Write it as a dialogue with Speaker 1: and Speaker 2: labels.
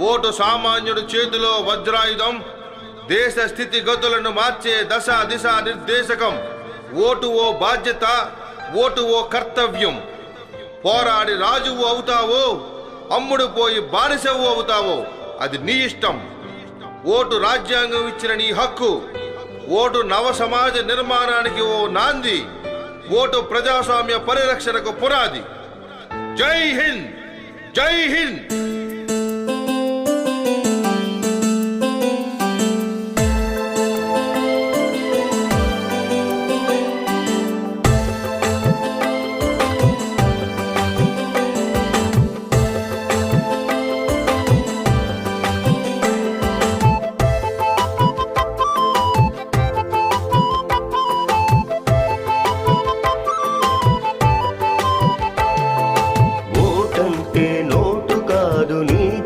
Speaker 1: Vote సామాన్యుడి చేతిలో వజ్రాయుధం దేశ స్థితిగతులను మార్చే దశ దిశ నిర్దేశకం. ఓటు ఓ బాధ్యత ఓటు ఓ కర్తవ్యం. పోరాడి రాజువు అవుతావో అమ్ముడు పోయి బానిసవు అవుతావో అది నీ ఇష్టం. ఓటు రాజ్యాంగం ఇచ్చిన నీ హక్కు. ఓటు నవ సమాజ నిర్మాణానికి ఓ నాంది. ఓటు ప్రజాస్వామ్య పరిరక్షణకు పునాది. జై హింద్! జై హింద్!